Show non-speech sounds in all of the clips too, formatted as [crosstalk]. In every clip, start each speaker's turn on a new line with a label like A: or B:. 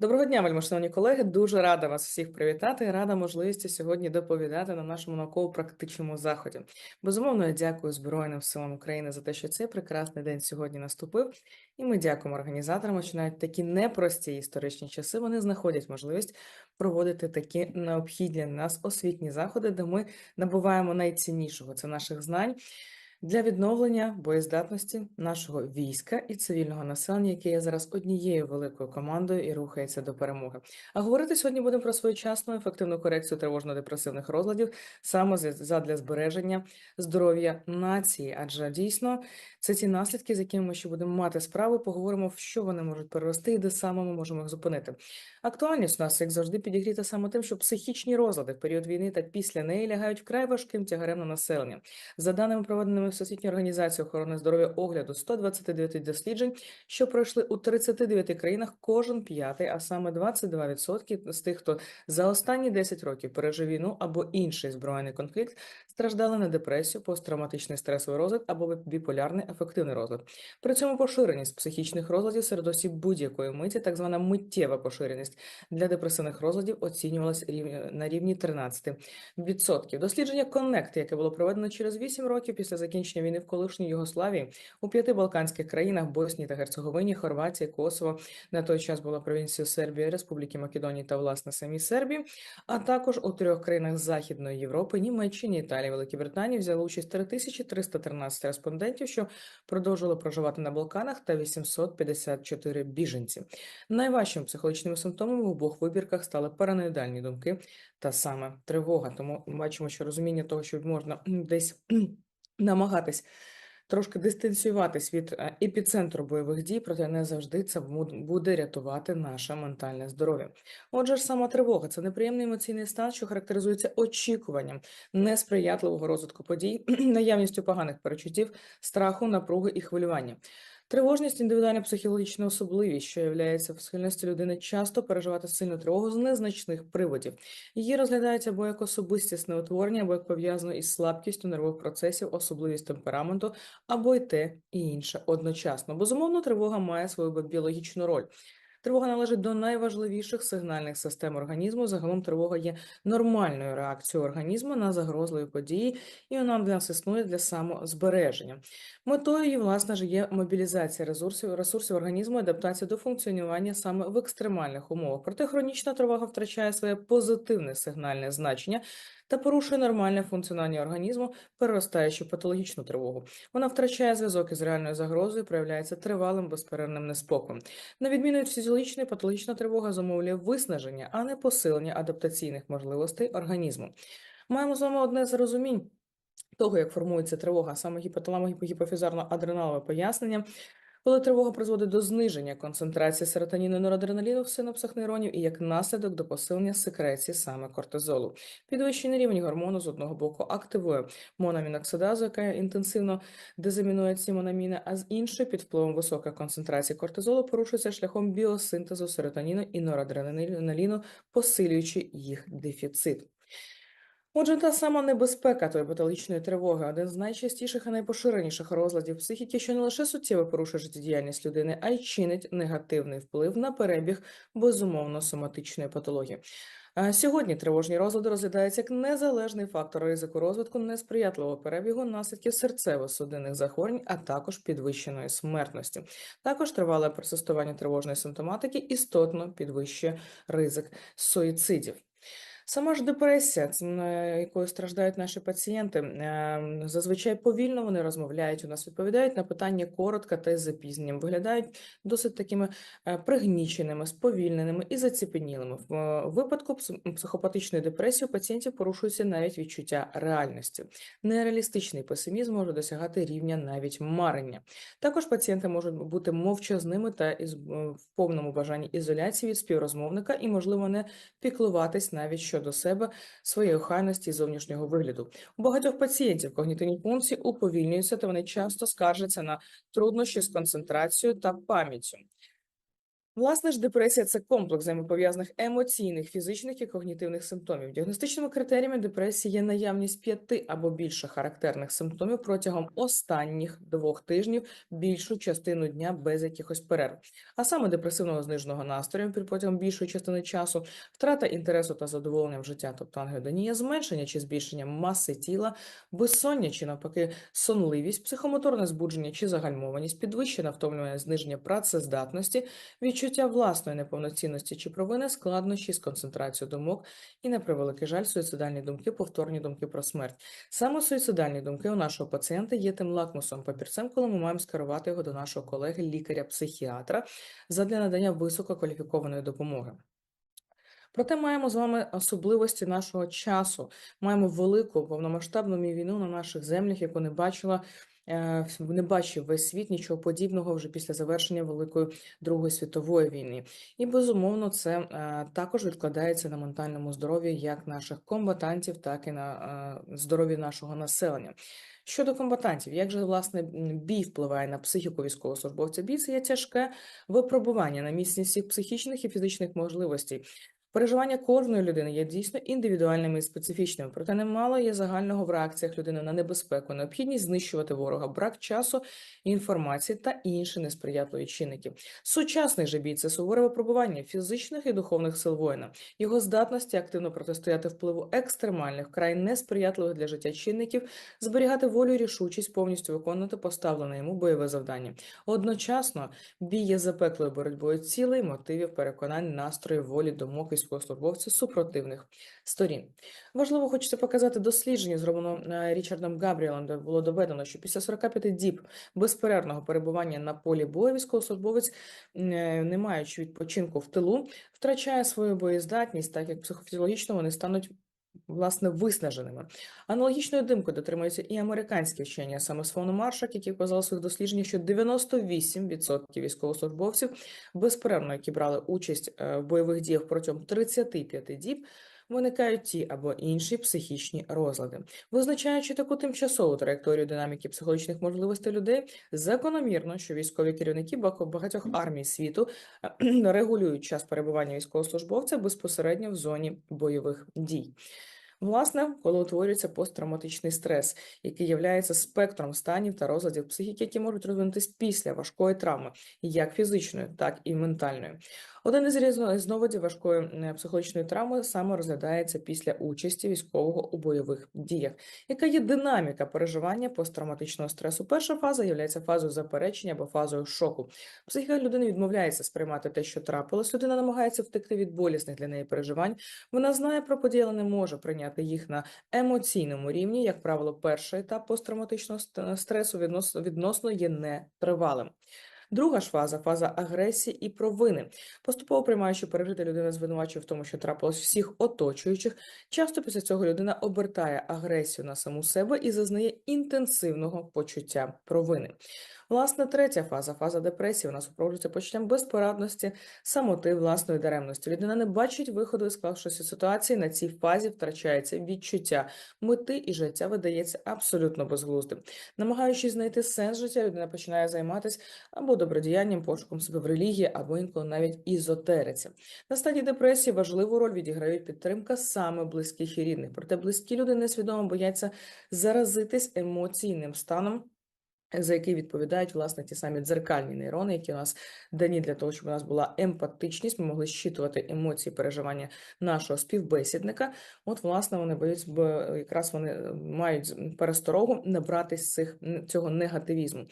A: Доброго дня, вельмишановні колеги. Дуже рада вас всіх привітати. Рада можливості сьогодні доповідати на нашому науково-практичному заході. Безумовно, я дякую Збройним силам України за те, що цей прекрасний день сьогодні наступив. І ми дякуємо організаторам, що навіть такі непрості історичні часи вони знаходять можливість проводити такі необхідні для нас освітні заходи, де ми набуваємо найціннішого це наших знань для відновлення боєздатності нашого війська і цивільного населення, яке є зараз однією великою командою і рухається до перемоги. А говорити сьогодні будемо про своєчасну ефективну корекцію тривожно-депресивних розладів саме задля збереження здоров'я нації, адже дійсно це ті наслідки, з якими ми ще будемо мати справу. Поговоримо, в що вони можуть перерости і де саме ми можемо їх зупинити. Актуальність у нас, як завжди, підігріта саме тим, що психічні розлади в період війни та після неї лягають вкрай важким тягарем на населення. За даними проведеними Всесвітньої організації охорони здоров'я огляду 129 досліджень, що пройшли у 39 країнах, кожен п'ятий, а саме 22% з тих, хто за останні 10 років пережив війну або інший збройний конфлікт, страждали на депресію, посттравматичний стресовий розлад або біполярний афективний розлад. При цьому поширеність психічних розладів серед осіб будь-якої миті, так звана миттєва поширеність для депресивних розладів, оцінювалась на рівні 13%. Дослідження Connect, яке було проведено через 8 років після закінчення війни в колишній Югославії у п'яти балканських країнах Боснії та Герцеговині, Хорватії, Косово, на той час була провінцією Сербії, Республіки Македонії та власне самій Сербії, а також у трьох країнах Західної Європи, Німеччині, Італії, Великій Британії взяли участь 3313 респондентів, що продовжували проживати на Балканах, та 854 біженці. Найважчими психологічними симптомами в обох вибірках стали параноїдальні думки та саме тривога. Тому бачимо, що розуміння того, що можна десь [clears throat] намагатись трошки дистанціюватись від е, епіцентру бойових дій, проте не завжди це буде рятувати наше ментальне здоров'я. Отже ж, сама тривога це неприємний емоційний стан, що характеризується очікуванням несприятливого розвитку подій, [clears throat] наявністю поганих перечуттів, страху, напруги і хвилювання. Тривожність індивідуальна психологічна особливість, що є в схильності людини часто переживати сильну тривогу з незначних приводів. Її розглядають або як особистісне утворення, або як пов'язано із слабкістю нервових процесів, особливість темпераменту, або й те і інше одночасно. Безумовно, тривога має свою біологічну роль. Тривога належить до найважливіших сигнальних систем організму. Загалом тривога є нормальною реакцією організму на загрозливі події, і вона для нас існує для самозбереження. Метою її, власне ж, є мобілізація ресурсів, ресурсів організму, адаптація до функціонування саме в екстремальних умовах. Проте хронічна тривога втрачає своє позитивне сигнальне значення та порушує нормальне функціонування організму, переростаючи патологічну тривогу. Вона втрачає зв'язок із реальною загрозою, проявляється тривалим безперервним неспокоєм. На відміну від фізіологічної, патологічна тривога зумовлює виснаження, а не посилення адаптаційних можливостей організму. Маємо з вами одне з розумінь того, як формується тривога, саме гіпоталамо-гіпофізарно-адреналове пояснення. Коли тривога призводить до зниження концентрації серотоніну норадреналіну в синапсах нейронів і як наслідок до посилення секреції саме кортизолу. Підвищений рівень гормону з одного боку активує мономіноксидазу, яка інтенсивно дезамінує ці мономіни, а з іншої під впливом високої концентрації кортизолу порушується шляхом біосинтезу серотоніну і норадреналіну, посилюючи їх дефіцит. Отже, та сама небезпека тої патологічної тривоги один з найчастіших і найпоширеніших розладів психіки, що не лише суттєво порушує життєдіяльність людини, а й чинить негативний вплив на перебіг безумовно соматичної патології. Сьогодні тривожні розлади розглядаються як незалежний фактор ризику розвитку несприятливого перебігу наслідків серцево-судинних захворювань, а також підвищеної смертності. Також тривале персистування тривожної симптоматики істотно підвищує ризик суїцидів. Сама ж депресія, е, якою страждають наші пацієнти, е, зазвичай повільно вони розмовляють у нас, відповідають на питання коротко та із запізненням, виглядають досить такими е, пригніченими, сповільненими і заціпенілими. В е, випадку пс- психопатичної депресії у пацієнтів порушується навіть відчуття реальності. Нереалістичний песимізм може досягати рівня навіть марення. Також пацієнти можуть бути мовчазними та в повному бажанні ізоляції від співрозмовника і, можливо, не піклуватись навіть щодо себе, своєї охайності і зовнішнього вигляду. У багатьох пацієнтів когнітивні функції уповільнюються, та вони часто скаржаться на труднощі з концентрацією та пам'яттю. Власне ж, депресія це комплекс взаємопов'язаних емоційних, фізичних і когнітивних симптомів. Діагностичними критеріями депресії є наявність п'яти або більше характерних симптомів протягом останніх двох тижнів більшу частину дня без якихось перерв, а саме депресивного зниженого настрою протягом більшої частини часу, втрата інтересу та задоволення в життя, тобто ангедонія, зменшення чи збільшення маси тіла, безсоння чи навпаки сонливість, психомоторне збудження чи загальмованість, підвищена втомлювання, зниження працездатності, відчуття власної неповноцінності чи провини, складнощі з концентрацією думок і, на превеликий жаль, суїцидальні думки, повторні думки про смерть. Саме суїцидальні думки у нашого пацієнта є тим лакмусом папірцем, коли ми маємо скерувати його до нашого колеги, лікаря-психіатра, задля надання висококваліфікованої допомоги. Проте маємо з вами особливості нашого часу. Маємо велику повномасштабну війну на наших землях, яку не бачила. Е, Не бачив весь світ нічого подібного вже після завершення Великої Другої світової війни, і безумовно це е, також відкладається на ментальному здоров'ї як наших комбатантів, так і на е, здоров'ї нашого населення. Щодо комбатантів, як же власне бій впливає на психіку військовослужбовця? Бій це є тяжке випробування на міцність всіх психічних і фізичних можливостей. Переживання кожної людини є дійсно індивідуальними і специфічними, проте немало є загального в реакціях людини на небезпеку, необхідність знищувати ворога, брак часу, інформації та інші несприятливі чинники. Сучасний же бій це суворе випробування фізичних і духовних сил воїна, його здатності активно протистояти впливу екстремальних, вкрай несприятливих для життя чинників, зберігати волю і рішучість, повністю виконувати поставлене йому бойове завдання. Одночасно бій є запеклою боротьбою цілей, мотивів, переконань, настроїв, волі, думок військовослужбовців супротивних сторін. Важливо хочеться показати дослідження, зроблено е, Річардом Габріелом, де було доведено, що після 45 діб безперервного перебування на полі бою військовослужбовець, е, не маючи відпочинку в тилу, втрачає свою боєздатність, так як психофізіологічно вони стануть. Власне, виснаженими. Аналогічною димкою дотримуються і американські вчені, саме з фону Маршак, які вказали своїх дослідженнях, що 98% військовослужбовців безперервно, які брали участь е, в бойових діях протягом 35 діб, виникають ті або інші психічні розлади. Визначаючи таку тимчасову траєкторію динаміки психологічних можливостей людей, закономірно, що військові керівники багатьох армій світу регулюють час перебування військовослужбовця безпосередньо в зоні бойових дій. Власне, коли утворюється посттравматичний стрес, який є спектром станів та розладів психіки, які можуть розвинутись після важкої травми, як фізичної, так і ментальної. Один із різно- різновидів важкої е, психологічної травми саме розглядається після участі військового у бойових діях. Яка є динаміка переживання посттравматичного стресу? Перша фаза є фазою заперечення або фазою шоку. Психіка людини відмовляється сприймати те, що трапилось. Людина намагається втекти від болісних для неї переживань. Вона знає про події, але не може прийняти їх на емоційному рівні. Як правило, перший етап посттравматичного стресу відносно є нетривалим. Друга ж фаза фаза агресії і провини. Поступово приймаючи пережити, людина звинувачує в тому, що трапилось всіх оточуючих. Часто після цього людина обертає агресію на саму себе і зазнає інтенсивного почуття провини. Власне, третя фаза, фаза депресії, вона супроводжується почуттям безпорадності, самоти, власної даремності. Людина не бачить виходу із склавшося ситуації. На цій фазі втрачається відчуття мети і життя видається абсолютно безглуздим. Намагаючись знайти сенс життя, людина починає займатися або добродіянням, пошуком себе в релігії, або інколи навіть ізотериці. На стадії депресії важливу роль відіграють підтримка саме близьких і рідних. Проте близькі люди несвідомо бояться заразитись емоційним станом. За який відповідають власне ті самі дзеркальні нейрони, які у нас дані для того, щоб у нас була емпатичність, ми могли щитувати емоції, переживання нашого співбесідника. От, власне, вони боються, бо якраз вони е, мають пересторогу набратись цих цього негативізму.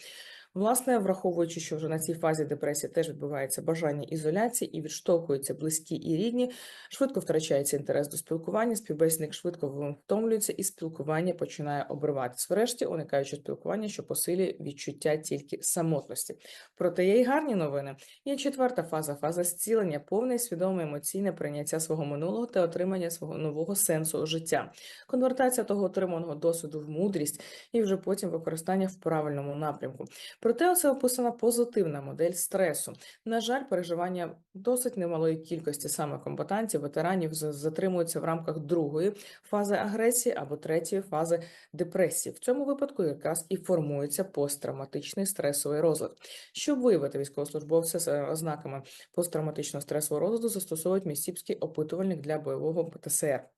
A: Власне, враховуючи, що вже на цій фазі депресії теж відбувається бажання ізоляції і відштовхуються близькі і рідні, швидко втрачається інтерес до спілкування, співбесідник швидко втомлюється і спілкування починає обриватись. Врешті, уникаючи спілкування, що посилює відчуття тільки самотності. Проте є й гарні новини. Є четверта фаза, фаза зцілення, повне свідоме емоційне прийняття свого минулого та отримання свого нового сенсу життя, конвертація того отриманого досвіду в мудрість і вже потім використання в правильному напрямку. Проте це описана позитивна модель стресу. На жаль, переживання досить немалої кількості саме комбатантів, ветеранів затримуються в рамках другої фази агресії або третьої фази депресії. В цьому випадку якраз і формується посттравматичний стресовий розлад. Щоб виявити військовослужбовця з е, ознаками посттравматичного стресового розладу, застосовують містіпський опитувальник для бойового ПТСР.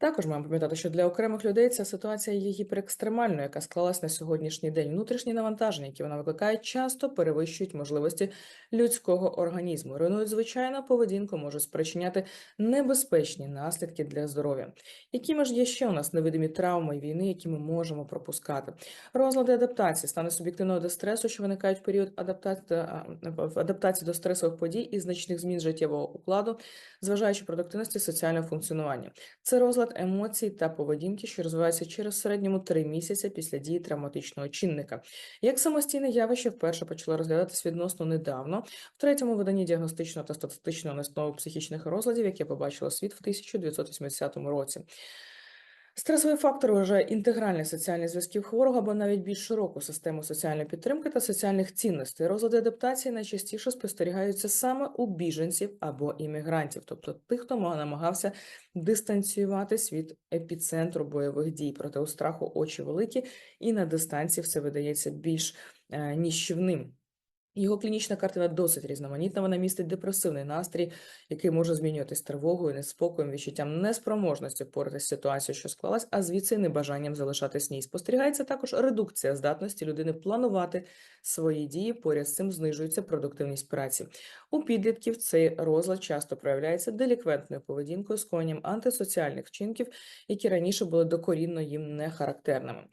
A: Також маємо пам'ятати, що для окремих людей ця ситуація є гіперекстремальною, яка склалась на сьогоднішній день. Внутрішні навантаження, які вона викликає, часто перевищують можливості людського організму. Руйнують звичайну поведінку, можуть спричиняти небезпечні наслідки для здоров'я. Якими ж є ще у нас невидимі травми війни, які ми можемо пропускати? Розлади адаптації, стани суб'єктивного дистресу, що виникають в період адаптації, адаптації до стресових подій і значних змін життєвого укладу, зважаючи продуктивності соціального функціонування. Це розлад емоцій та поведінки, що розвивається через середньому три місяці після дії травматичного чинника. Як самостійне явище вперше почало розглядатись відносно недавно, в третьому виданні діагностичного та статистичного настанови психічних розладів, яке побачило світ в 1980 році. Стресовий фактор вважає інтегральний соціальний зв'язків хворого або навіть більш широку систему соціальної підтримки та соціальних цінностей. Розлади адаптації найчастіше спостерігаються саме у біженців або іммігрантів, тобто тих, хто намагався дистанціюватись від епіцентру бойових дій. Проте у страху очі великі, і на дистанції все видається більш е, ніщівним. Його клінічна картина досить різноманітна. Вона містить депресивний настрій, який може змінюватись тривогою, неспокоєм, відчуттям неспроможності впоратися з ситуацією, що склалась, а звідси небажанням залишатись ній. Спостерігається також редукція здатності людини планувати свої дії. Поряд з цим знижується продуктивність праці. У підлітків цей розлад часто проявляється деліквентною поведінкою, скоєнням антисоціальних вчинків, які раніше були докорінно їм не характерними.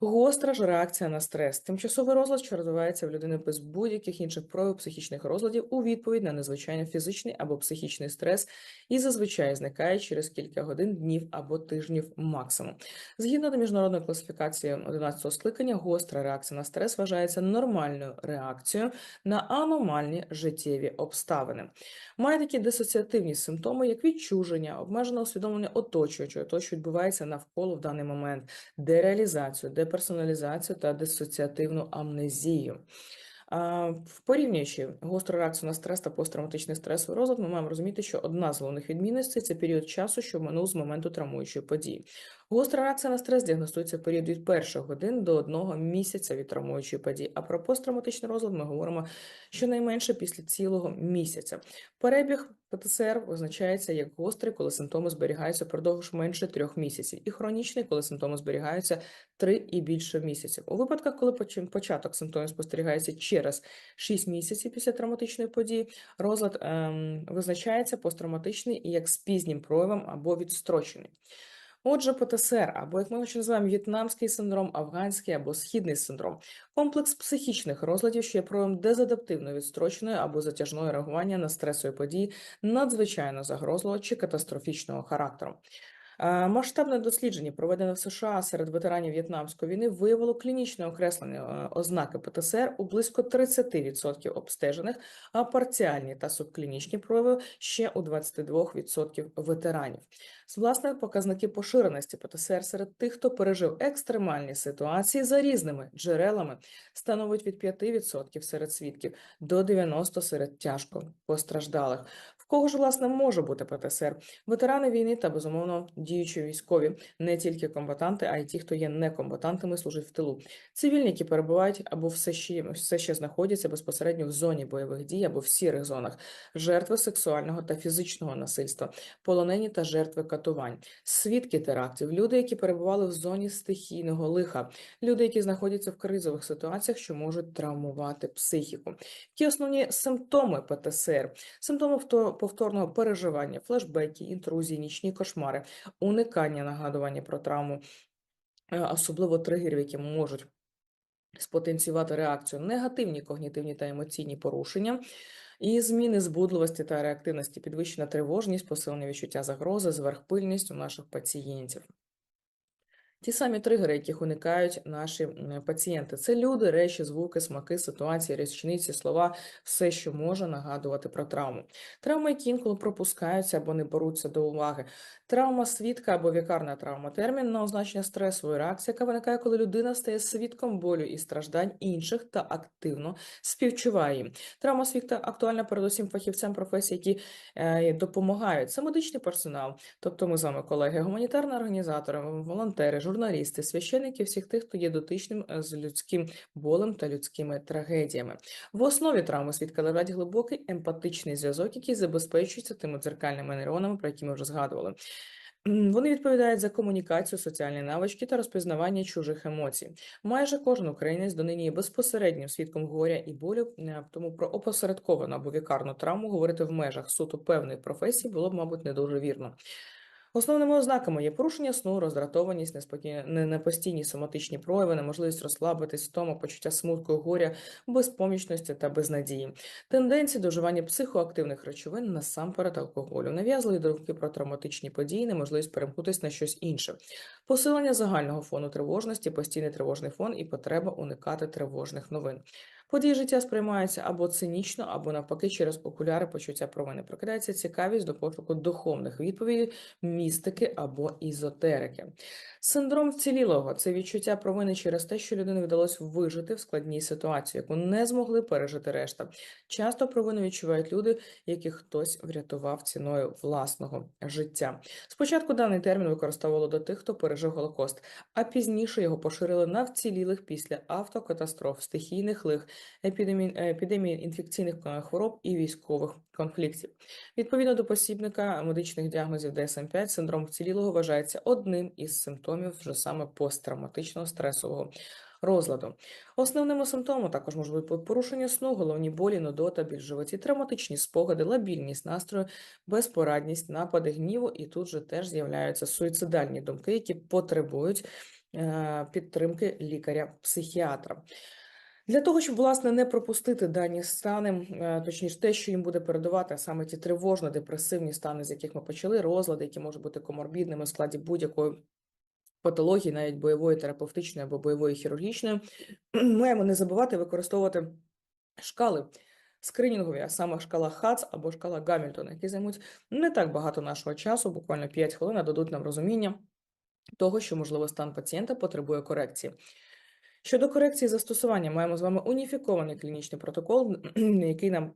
A: Гостра ж реакція на стрес. Тимчасовий розлад, що розвивається в людини без будь-яких інших проявів психічних розладів у відповідь на незвичайно фізичний або психічний стрес і зазвичай зникає через кілька годин, днів або тижнів максимум. Згідно до міжнародної класифікації 11 скликання, гостра реакція на стрес вважається нормальною реакцією на аномальні життєві обставини. Має такі дисоціативні симптоми, як відчуження, обмежене усвідомлення оточуючого, того, що відбувається навколо в даний момент, дереалізацію, деперсоналізацію та дисоціативну амнезію. Порівнюючи гостру реакцію на стрес та посттравматичний стресовий розлад, ми маємо розуміти, що одна з головних відмінностей це період часу, що минув з моменту травмуючої події. Гостра реакція на стрес діагностується в період від перших годин до одного місяця від травмуючої події. А про посттравматичний розлад ми говоримо щонайменше після цілого місяця. Перебіг ПТСР визначається як гострий, коли симптоми зберігаються впродовж менше трьох місяців, і хронічний, коли симптоми зберігаються три і більше місяців. У випадках, коли початок симптомів спостерігається через 6 місяців після травматичної події, розлад ем, визначається посттравматичний і як з пізнім проявом або відстрочений. Отже, ПТСР, або як ми ще називаємо в'єтнамський синдром, афганський або східний синдром, комплекс психічних розладів, що є проявом дезадаптивної відстроченої або затяжної реагування на стресові події надзвичайно загрозливого чи катастрофічного характеру. Е, Масштабне дослідження, проведене в США серед ветеранів В'єтнамської війни, виявило клінічне окреслення е, ознаки ПТСР у близько 30% обстежених, а парціальні та субклінічні прояви ще у 22% ветеранів. З власне показники поширеності ПТСР серед тих, хто пережив екстремальні ситуації за різними джерелами, становить від 5% серед свідків до 90% серед тяжко постраждалих. Кого ж власне може бути ПТСР? Ветерани війни та безумовно діючі військові, не тільки комбатанти, а й ті, хто є некомбатантами, служать в тилу. Цивільні, які перебувають або все ще все ще знаходяться безпосередньо в зоні бойових дій або в сірих зонах, жертви сексуального та фізичного насильства, полонені та жертви катувань, свідки терактів, люди, які перебували в зоні стихійного лиха, люди, які знаходяться в кризових ситуаціях, що можуть травмувати психіку. Які основні симптоми ПТСР? Симптоми вто- повторного переживання, флешбеки, інтрузії, нічні кошмари, уникання нагадування про травму, е, особливо тригерів, які можуть спотенціювати реакцію, негативні когнітивні та емоційні порушення. І зміни збудливості та реактивності, підвищена тривожність, посилення відчуття загрози, зверхпильність у наших пацієнтів. Ті самі тригери, яких уникають наші пацієнти. Це люди, речі, звуки, смаки, ситуації, річниці, слова, все, що може нагадувати про травму. Травми, які інколи пропускаються або не беруться до уваги. Травма свідка або вікарна травма термін на означення стресової реакції, яка виникає, коли людина стає свідком болю і страждань інших та активно співчуває їм. Травма свідка актуальна передусім фахівцям професій, які е, допомагають. Це медичний персонал, тобто ми з вами колеги, гуманітарні організатори, волонтери, журналісти, священники, всіх тих, хто є дотичним е, з людським болем та людськими трагедіями. В основі травми свідка лежать глибокий емпатичний зв'язок, який забезпечується тими дзеркальними нейронами, про які ми вже згадували. Вони відповідають за комунікацію, соціальні навички та розпізнавання чужих емоцій. Майже кожен українець донині є безпосереднім свідком горя і болю, е, тому про опосередковану або вікарну травму говорити в межах суто певної професії було б, мабуть, не дуже вірно. Основними ознаками є порушення сну, роздратованість, неспокій... не- непостійні соматичні прояви, неможливість розслабитись, втома, почуття смутку, горя, безпомічності та безнадії. Тенденції до вживання психоактивних речовин насамперед алкоголю, нав'язливі думки про травматичні події, неможливість перемкнутися на щось інше, посилення загального фону тривожності, постійний тривожний фон і потреба уникати тривожних новин. Події життя сприймаються або цинічно, або навпаки через окуляри почуття провини. Прокидається цікавість до пошуку духовних відповідей, містики або ізотерики. Синдром вцілілого це відчуття провини через те, що людині вдалося вижити в складній ситуації, яку не змогли пережити решта. Часто провину відчувають люди, яких хтось врятував ціною власного життя. Спочатку даний термін використовували до тих, хто пережив Голокост, а пізніше його поширили на вцілілих після автокатастроф, стихійних лих, епідемій, епідемій інфекційних хвороб і військових конфліктів. Відповідно до посібника медичних діагнозів DSM-5, синдром вцілілого вважається одним із симптомів вже саме посттравматичного стресового розладу. Основними симптомами також можуть бути порушення сну, головні болі, нудота, біль в животі, травматичні спогади, лабільність настрою, безпорадність, напади гніву, і тут же теж з'являються суїцидальні думки, які потребують е, підтримки лікаря-психіатра. Для того, щоб власне не пропустити дані стани, е, точніше, те, що їм буде передавати, а саме ті тривожно-депресивні стани, з яких ми почали, розлади, які можуть бути коморбідними в складі будь-якої патології, навіть бойової, терапевтичної або бойової хірургічної, [clears throat] маємо не забувати використовувати шкали скринінгові, а саме шкала ХАЦ або шкала Гамільтона, які займуть не так багато нашого часу, буквально 5 хвилин, дадуть нам розуміння того, що можливо стан пацієнта потребує корекції. Щодо корекції застосування, маємо з вами уніфікований клінічний протокол, який нам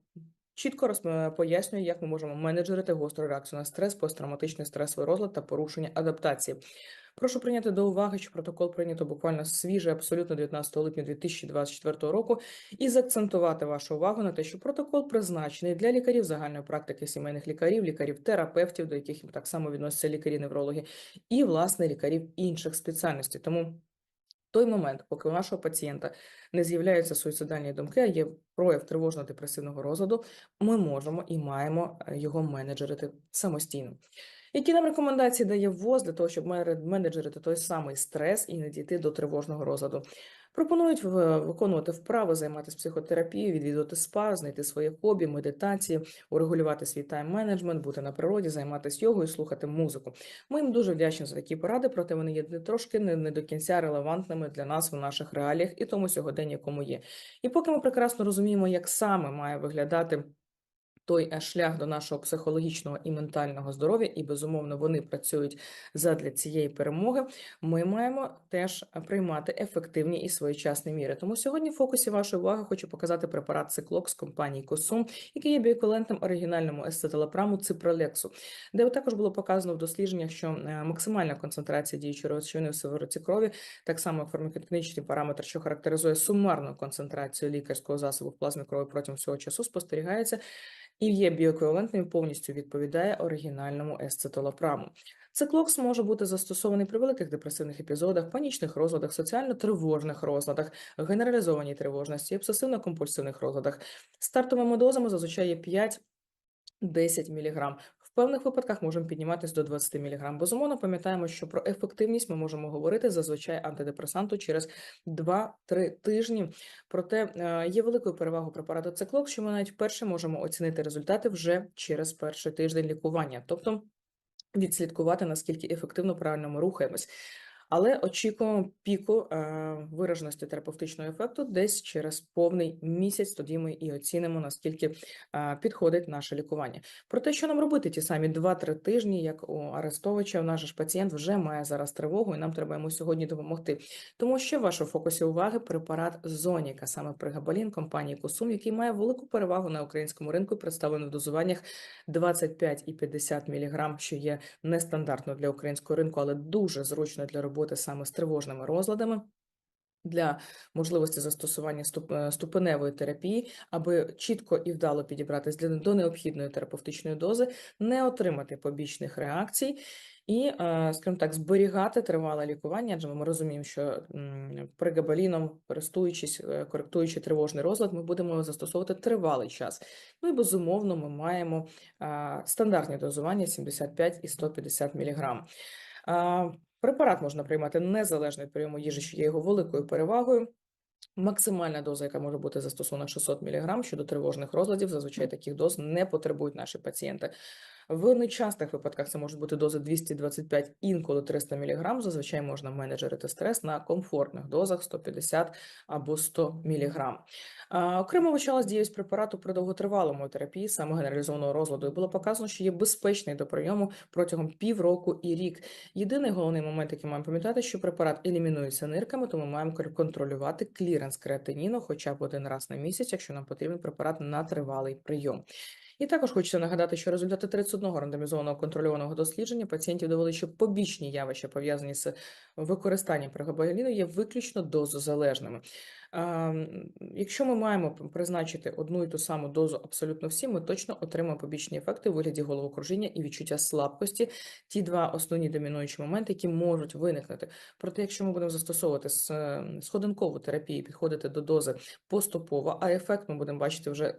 A: чітко розп- пояснює, як ми можемо менеджерити гостру реакцію на стрес, посттравматичний стресовий розлад та порушення адаптації. Прошу прийняти до уваги, що протокол прийнято буквально свіже, абсолютно 19 липня 2024 року, і заакцентувати вашу увагу на те, що протокол призначений для лікарів загальної практики, сімейних лікарів, лікарів-терапевтів, до яких так само відносяться лікарі-неврологи, і власне лікарів інших спеціальностей. Тому той момент, поки у нашого пацієнта не з'являються суїцидальні думки, а є прояв тривожно-депресивного розладу, ми можемо і маємо е, його менеджерити самостійно. Які нам рекомендації дає ВОЗ для того, щоб менеджерити той самий стрес і не дійти до тривожного розладу? Пропонують в- виконувати вправи, займатися психотерапією, відвідувати спа, знайти своє хобі, медитації, урегулювати свій тайм-менеджмент, бути на природі, займатися йогою, слухати музику. Ми їм дуже вдячні за такі поради, проте вони є трошки не, не до кінця релевантними для нас в наших реаліях і тому сьогодення, якому є. І поки ми прекрасно розуміємо, як саме має виглядати той е, шлях до нашого психологічного і ментального здоров'я, і безумовно вони працюють задля цієї перемоги. Ми маємо теж приймати ефективні і своєчасні міри. Тому сьогодні в фокусі вашої уваги хочу показати препарат Циклок з компанії Косум, який є біоквалентним оригінальному естетилапраму Ципролексу, де також було показано в дослідженнях, що е, максимальна концентрація діючої речовини в сиворотці крові, так само як фармакотехнічний параметр, що характеризує сумарну концентрацію лікарського засобу в плазмі крові протягом всього часу, спостерігається і є біоквівалентним повністю відповідає оригінальному есцитолопраму. Циклокс може бути застосований при великих депресивних епізодах, панічних розладах, соціально-тривожних розладах, генералізованій тривожності, обсесивно-компульсивних розладах. Стартовими дозами зазвичай є 5-10 мг. Певних випадках можемо підніматися до 20 мг. Безумовно, пам'ятаємо, що про ефективність ми можемо говорити зазвичай антидепресанту через 2-3 тижні. Проте е, є великою перевагою препарату циклок, що ми навіть вперше можемо оцінити результати вже через перший тиждень лікування, тобто відслідкувати наскільки ефективно правильно ми рухаємось. Але очікуємо піку е, вираженості терапевтичного ефекту десь через повний місяць. Тоді ми і оцінимо наскільки е, підходить наше лікування. Про те, що нам робити ті самі 2-3 тижні, як у Арестовича, наш ж пацієнт вже має зараз тривогу, і нам треба йому сьогодні допомогти. Тому що в вашому фокусі уваги препарат Зоніка, саме пригабалін компанії Косум, який має велику перевагу на українському ринку, представлений в дозуваннях 25 і 50 мг, що є нестандартно для українського ринку, але дуже зручно для роботи саме з тривожними розладами. Для можливості застосування е, ступеневої терапії, аби чітко і вдало підібратись до необхідної терапевтичної дози, не отримати побічних реакцій і, е, скажімо так, зберігати тривале лікування, адже ми розуміємо, що пригабаліном, користуючись, е, коректуючи тривожний розлад, ми будемо застосовувати тривалий час. Ну і безумовно, ми маємо стандартні дозування 75 і 150 мг. Препарат можна приймати незалежно від прийому їжі, що є його великою перевагою. Максимальна доза, яка може бути застосована 600 мг щодо тривожних розладів, зазвичай таких доз не потребують наші пацієнти. В нечастих випадках це можуть бути дози 225, інколи 300 мг. Зазвичай можна менеджерити стрес на комфортних дозах 150 або 100 мг. Окремо вивчалась діяльність препарату при довготривалому терапії саме генералізованого розладу. І було показано, що є безпечний до прийому протягом півроку і рік. Єдиний головний момент, який маємо пам'ятати, що препарат елімінується нирками, тому маємо контролювати кліренс креатиніну хоча б один раз на місяць, якщо нам потрібен препарат на тривалий прийом. І також хочеться нагадати, що результати 31 рандомізованого контрольованого дослідження пацієнтів довели, що побічні явища, пов'язані з використанням прегабаліну, є виключно дозозалежними. А, м, Якщо ми маємо призначити одну і ту саму дозу абсолютно всім, ми точно отримаємо побічні ефекти у вигляді головокружіння і відчуття слабкості. Ті два основні домінуючі моменти, які можуть виникнути. Проте, якщо ми будемо застосовувати сходинкову терапію, підходити до дози поступово, а ефект ми будемо бачити вже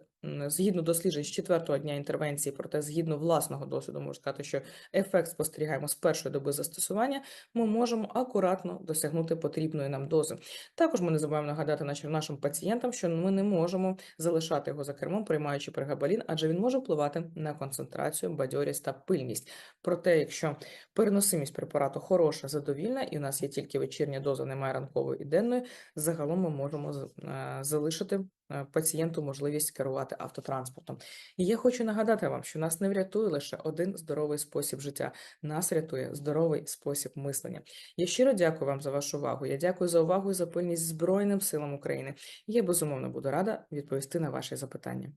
A: згідно досліджень з четвертого дня інтервенції, проте згідно власного досвіду, можу сказати, що ефект спостерігаємо з першої доби застосування, ми можемо акуратно досягнути потрібної нам дози. Також ми не забуваємо нагадати нашим нашим пацієнтам, що ми не можемо залишати його за кермом, приймаючи прегабалін, адже він може впливати на концентрацію, бадьорість та пильність. Проте, якщо переносимість препарату хороша, задовільна, і у нас є тільки вечірня доза, немає ранкової і денної, загалом ми можемо е, залишити пацієнту можливість керувати автотранспортом. І я хочу нагадати вам, що нас не врятує лише один здоровий спосіб життя, нас рятує здоровий спосіб мислення. Я щиро дякую вам за вашу увагу. Я дякую за увагу і за пильність Збройним силам України. Я безумовно буду рада відповісти на ваші запитання.